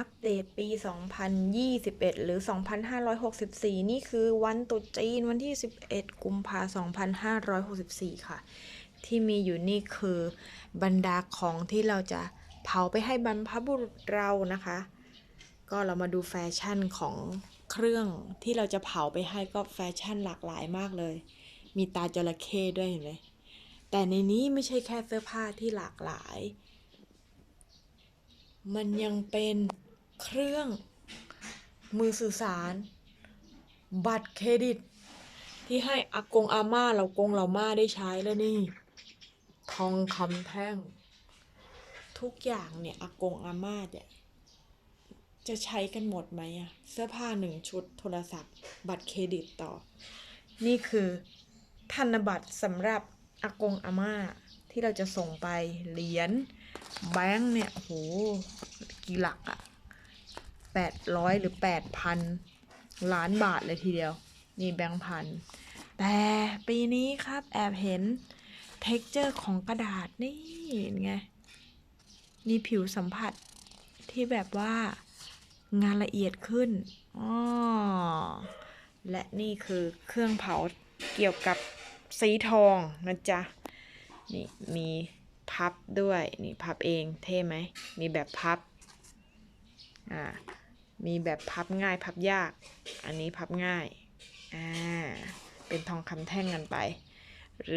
อัปเดตปี 2021 หรือ 2564 นี่คือวันตรุษจีนวันที่ 11 กุมภา2564 ค่ะ ที่มีอยู่นี่คือบรรดาของที่เราจะเผาไปให้บรรพบุรุษเรานะคะ ก็เรามาดูแฟชั่นของเครื่องที่เราจะเผาไปให้ก็แฟชั่นหลากหลายมากเลย มีตาจระเข้ด้วยเห็นไหมแต่ในนี้ไม่ใช่แค่เสื้อผ้าที่หลากหลาย มันยังเป็น เครื่อง มือสื่อสาร บัตรเครดิต ที่ให้อากงอาม่าเรากงเราม่าได้ใช้แล้วนี่ ทองคำแท่ง ทุกอย่างเนี่ยอากงอาม่าเนี่ยจะใช้กันหมดไหมอะเสื้อผ้าหนึ่งชุดโทรศัพท์ บัตรเครดิตต่อ นี่คือธนบัตรสำหรับอากงอาม่าที่เราจะส่งไปเหรียญแบงค์เนี่ยโอ้โหกี่หลักอะ แปดร้อยหรือแปดพันล้านบาทเลยทีเดียว นี่แบงค์พัน แต่ปีนี้ครับแอบเห็นเท็กเจอร์ของกระดาษนี่เห็นไง มีผิวสัมผัสที่แบบว่างานละเอียดขึ้นอ๋อและนี่คือเครื่องเผาเกี่ยวกับสีทองนะจ๊ะ นี่มีพับด้วย นี่พับเองเท่ไหม มีแบบพับ อ่า มีแบบพับง่ายพับยาก อันนี้พับง่าย อ่า เป็นทองคำแท่งกันไป